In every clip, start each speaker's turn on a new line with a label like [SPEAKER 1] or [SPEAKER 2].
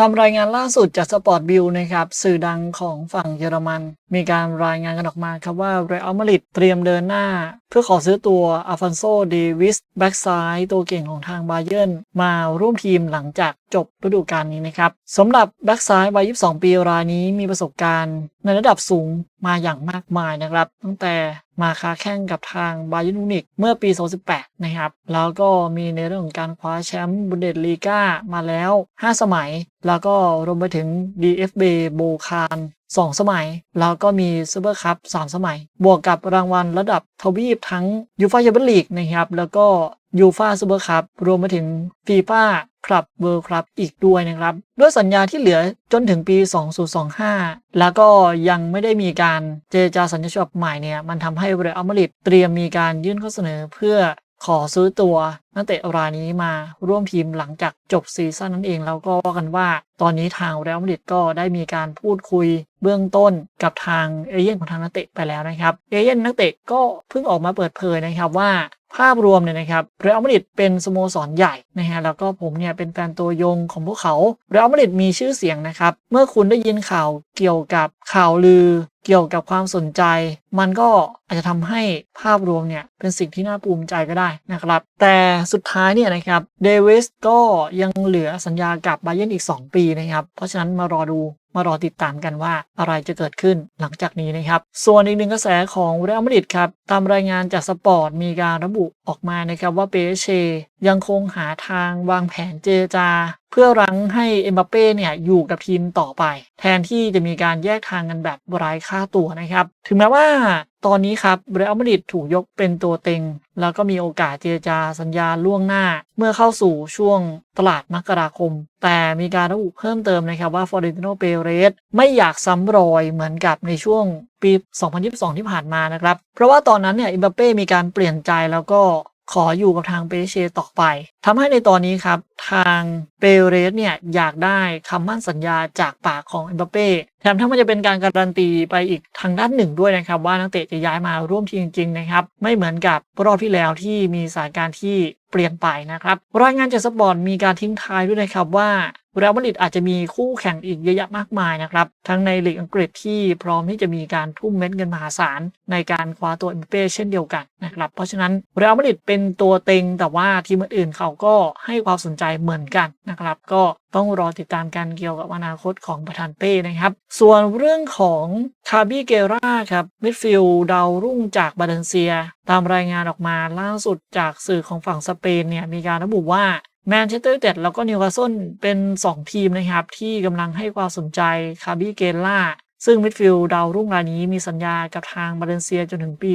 [SPEAKER 1] ตามรายงานล่าสุดจากสปอร์ตบิลนะครับสื่อดังของฝั่งเยอรมัน มีการรายงานกันออกมาครับว่าเรอัลมาดริดเตรียมเดินหน้า เพื่อขอซื้อตัวอาฟอนโซเดวิสแบ็กซ้ายตัวเก่งของทางบาเยิร์นมาร่วมทีมหลังจากจบฤดูกาลนี้นะครับสำหรับแบ็กซ้ายวัย 22 ปีรายนี้มีประสบการณ์ ในระดับสูงมาอย่างมากมายนะครับ ตั้งแต่มาค้าแข่งกับทางบาเยิร์นมูนิกเมื่อปี 2018 นะครับ แล้วก็มีในเรื่องของการคว้าแชมป์บุนเดสลีกามาแล้ว 5 สมัย แล้วก็รวมไปถึง DFB โบคาร2 สมัย แล้วก็มีซูเปอร์คัพ3สมัย บวกกับรางวัลระดับทวีปทั้งยูฟ่าแชมเปี้ยนลีกนะครับ แล้วก็ยูฟ่าซูเปอร์คัพรวมไปถึงฟีฟ่าคลับเวิลด์คลับอีกด้วยนะครับ ด้วยสัญญาที่เหลือจนถึงปี 2025 แล้วก็ยังไม่ได้มีการเจรจาสัญญาฉบับใหม่เนี่ย มันทำให้เรอัลมาดริดเตรียมมีการยื่นข้อเสนอเพื่อ ขอซื้อตัวนักเตะรายนี้มาร่วมทีมหลังจากจบซีซั่นนั่นเองแล้วก็ว่ากันว่า ตอนนี้ทางเรอัลมาดริดก็ได้มีการพูดคุยเบื้องต้นกับทางเอเย่นของทางนักเตะไปแล้วนะครับ เอเย่นนักเตะก็เพิ่งออกมาเปิดเผยนะครับว่า ภาพรวมเนี่ยนะครับเรอัลมาดริดเป็นสโมสรใหญ่นะฮะแล้วก็ผมเนี่ยเป็นแฟนตัวยงของพวกเขาเรอัลมาดริดมีชื่อเสียงนะครับ เมื่อคุณได้ยินข่าวเกี่ยวกับข่าวลือ เกี่ยวกับความสนใจ มันก็อาจจะทำให้ภาพรวมเนี่ยเป็นสิ่งที่น่าภูมิใจก็ได้นะครับ แต่สุดท้ายเนี่ยนะครับเดวิสก็ยังเหลือสัญญากับบาเยนอีก 2 ปีนะครับ เพราะฉะนั้นมารอดู มารอติดตามกันว่าอะไรจะเกิดขึ้นหลังจากนี้นะครับ ส่วนอีกหนึ่งกระแสของเรอัลมาดริดครับ ตามรายงานจากสปอร์ตมีการระบุออกมานะครับว่าเปเชยังคงหาทางวางแผนเจรจา เพื่อรั้งให้เอ็มบัปเป้เนี่ยอยู่กับทีมต่อไป แทนที่จะมีการแยกทางกันแบบไร้ค่าตัวนะครับ ถึงแม้ว่า ตอนนี้ครับเรอัลมาดริดถูกยกเป็นตัวเต็ง แล้วก็มีโอกาสเจรจาสัญญาล่วงหน้า เมื่อเข้าสู่ช่วงตลาดมกราคม แต่มีการระบุเพิ่มเติมนะครับว่าฟอร์เรนติโนเปเรสไม่อยากซ้ำรอยเหมือนกับในช่วงปี 2022 ที่ผ่านมานะครับ เพราะว่าตอนนั้นเนี่ยอิมบัปเป้มีการเปลี่ยนใจแล้วก็ขออยู่กับทางเปเชต่อไปทำให้ในตอนนี้ครับ ทางเปเรสเนี่ยอยากได้คำมั่นสัญญาจากปากของเอ็มบัปเป้แถมทั้งมันจะเป็นการการันตีไปอีกทางด้านหนึ่งด้วยนะครับ ว่านักเตะจะย้ายมาร่วมทีมจริง ๆ นะครับ ไม่เหมือนกับรอบที่แล้วที่มีสถานการณ์ที่เปลี่ยนไปนะครับ รายงานจากสปอร์ตมีการทิ้งท้ายด้วยนะครับว่าเรอัลมาดริดอาจจะมีคู่แข่งอีกเยอะแยะมากมายนะครับ ทั้งในลีกอังกฤษที่พร้อมที่จะมีการทุ่มเม็ดเงินมหาศาล ในการคว้าตัวเอ็มเป้เช่นเดียวกันนะครับ เพราะฉะนั้นเรอัลมาดริดเป็นตัวเต็งแต่ว่าทีมอื่นๆเขาก็ให้ความสนใจเหมือนกันนะครับ ก็ต้องรอติดตามการเกี่ยวกับอนาคตของประธานเป้นะครับ ส่วนเรื่องของคาบิเกราครับมิดฟิลด์ดาวรุ่งจากบาเลนเซีย ตามรายงานออกมาล่าสุดจากสื่อของฝั่งสเปนเนี่ยมีการระบุว่าแมนเชสเตอร์ยูไนเต็ดแล้วก็นิวคาสเซิลเป็น 2 ทีมนะครับ ที่กำลังให้ความสนใจคาบิเกล่า ซึ่งมิดฟิลด์ดาวรุ่งรายนี้มีสัญญากับทางบาเลนเซียจนถึงปี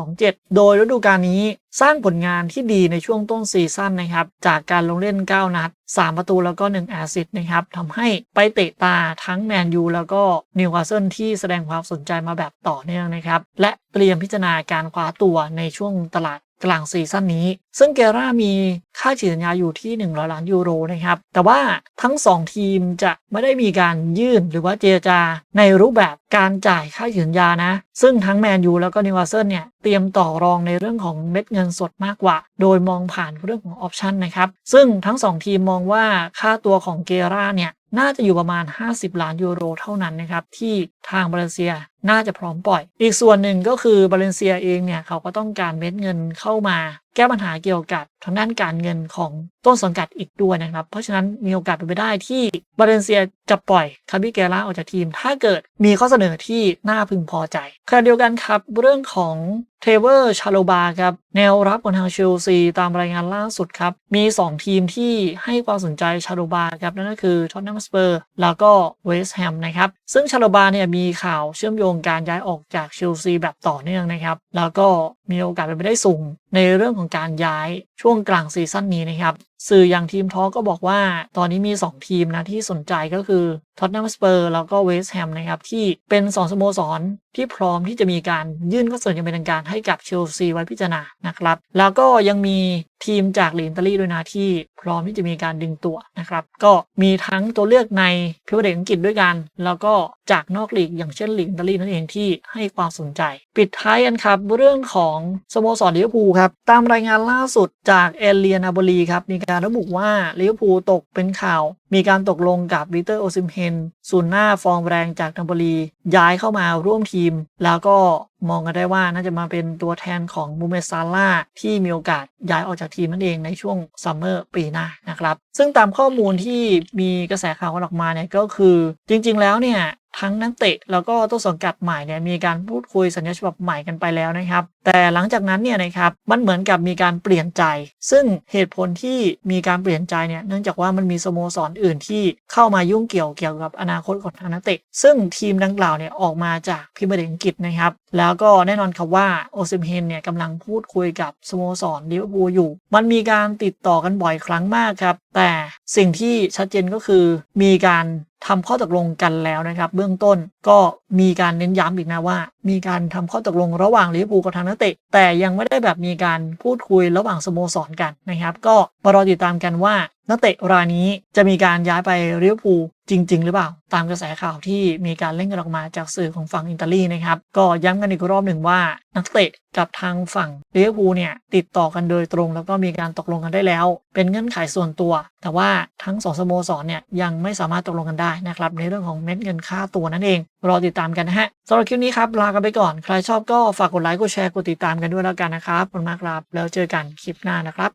[SPEAKER 1] 2027 โดยฤดูกาลนี้สร้างผลงานที่ดีในช่วงต้นซีซั่นนะครับ จากการลงเล่น 9 นัด 3 ประตูแล้วก็ 1 แอซิสต์นะครับทำให้ไปเตะตาทั้งแมนยูแล้วก็นิวคาสเซิลที่แสดงความสนใจมาแบบต่อเนื่องนะครับ และเตรียมพิจารณาการคว้าตัวในช่วงตลาดกลางซีซั่นนี้ ซึ่งเกรามี ค่าฉีดสัญญาอยู่ที่ 100 ล้านยูโรนะครับ แต่ว่าทั้ง 2 ทีมจะไม่ได้มีการยื่นหรือว่าเจรจาในรูปแบบการจ่ายค่าฉีดสัญญานะ ซึ่งทั้งแมนยูแล้วก็นิวคาสเซิลเนี่ยเตรียมต่อรองในเรื่องของเม็ดเงินสดมากกว่า โดยมองผ่านเรื่องของออปชันนะครับ ซึ่งทั้ง 2 ทีมมองว่าค่าตัวของเกราเนี่ยน่าจะอยู่ประมาณ 50 ล้านยูโรเท่านั้นนะครับ ที่ทางบาเลนเซียน่าจะพร้อมปล่อย อีกส่วนหนึ่งก็คือบาเลนเซียเองเนี่ย เขาก็ต้องการเม็ดเงินเข้ามา แก้ปัญหาเกี่ยวกับทางด้านการเงินของต้นสังกัดอีกด้วยนะครับ เพราะฉะนั้นมีโอกาสเป็นไปได้ที่บาเลนเซียจะปล่อยคาบิเกล่าออกจากทีม ถ้าเกิดมีข้อเสนอที่น่าพึงพอใจขณะเดียวกันครับเรื่องของ เทเวอร์ชาโลบาครับแนวรับของทางเชลซีตามรายงานล่าสุดครับมี 2 ทีมที่ให้ความสนใจชาโลบาครับนั่นก็คือท็อตแนมสเปอร์แล้วก็เวสต์แฮมนะครับซึ่งชาโลบาเนี่ยมีข่าวเชื่อมโยงการย้ายออกจากเชลซีแบบต่อเนื่องนะครับแล้วก็มีโอกาสเป็นไปได้สูงในเรื่องของการย้ายช่วงกลางซีซั่นนี้นะครับ สื่ออย่างทีมทอก็บอกว่า ตอนนี้มี 2 ทีมนะที่สนใจก็คือท็อตแนมสเปอร์แล้วก็เวสต์แฮมนะครับที่เป็นสองสโมสรที่พร้อมที่จะมีการยื่นข้อเสนออย่างเป็นทางการให้กับเชลซีไว้พิจารณานะครับ แล้วก็ยังมี ทีมจากลีกอิตาลีด้วยนะที่พร้อมที่จะมีการดึงตัวนะครับ ก็มีทั้งตัวเลือกในพิวเดกอังกฤษด้วยกัน แล้วก็จากนอกลีกอย่างเช่นลีกอิตาลีนั่นเองที่ให้ความสนใจ ปิดท้ายกันครับเรื่องของสโมสรลิเวอร์พูลครับ ตามรายงานล่าสุดจากเอเลียนาบลีครับ มีการระบุว่าลิเวอร์พูลตกเป็นข่าว มีการตกลงกับวิเตอร์โอซิมเฮนศูนย์หน้าฟอร์มแรงจากนาบลีย้ายเข้ามาร่วมทีม แล้วก็ มองกันได้ว่าน่าจะมาเป็นตัวแทนของมูเมซาร่าที่มีโอกาสย้ายออกจากทีมนั่นเองในช่วงซัมเมอร์ปีหน้านะครับ ซึ่งตามข้อมูลที่มีกระแสข่าวกันออกมาเนี่ยก็คือ จริง ๆ แล้วเนี่ย ทั้งนักเตะแล้วก็ต้นสังกัดใหม่เนี่ยมีการพูดคุยสัญญาฉบับใหม่กันไปแล้วนะครับ แต่หลังจากนั้นเนี่ยนะครับมันเหมือนกับมีการเปลี่ยนใจ ซึ่งเหตุผลที่มีการเปลี่ยนใจเนี่ยเนื่องจากว่ามันมีสโมสรออื่นที่เข้ามายุ่งเกี่ยวเกี่ยวกับอนาคตของทางนักเตะ ซึ่งทีมดังกล่าวเนี่ยออกมาจากพรีเมียร์ลีกอังกฤษนะครับแล้วก็แน่นอนครับว่าโอซิมเฮนเนี่ยกำลังพูดคุยกับสโมสรลิเวอร์พูลอยู่ มันมีการติดต่อกันบ่อยครั้งมากครับแต่สิ่งที่ชัดเจนก็คือมีการ ทำข้อตกลงกันแล้วนะครับ เบื้องต้นก็ มีการเน้นย้ำอีกนะว่า มีการทำข้อตกลงระหว่างลิเวอร์พูลกับทางนักเตะ แต่ยังไม่ได้แบบมีการพูดคุยระหว่างสโมสรกันนะครับ ก็มารอติดตามกันว่านักเตะรายนี้จะมีการย้ายไปลิเวอร์พูลจริง ๆ หรือเปล่า ตามกระแสข่าวที่มีการเล่นกันออกมาจากสื่อของฝั่งอิตาลีนะครับ ก็ย้ำกันอีกรอบหนึ่งว่า นักเตะกับทางฝั่งลิเวอร์พูลเนี่ยติดต่อกันโดยตรง แล้วก็มีการตกลงกันได้แล้ว เป็นเงื่อนไขส่วนตัว แต่ว่าทั้งสองสโมสรเนี่ยยังไม่สามารถตกลงกันได้นะครับในเรื่องของเม็ดเงินค่าตัวนั่นเองรอติดตตามกันนะฮะสำหรับคลิปนี้ครับลากันไปก่อน ใครชอบก็ฝากกดไลค์กดแชร์กดติดตามกันด้วยแล้วกันนะครับขอบคุณมากครับแล้วเจอกันคลิปหน้านะครับ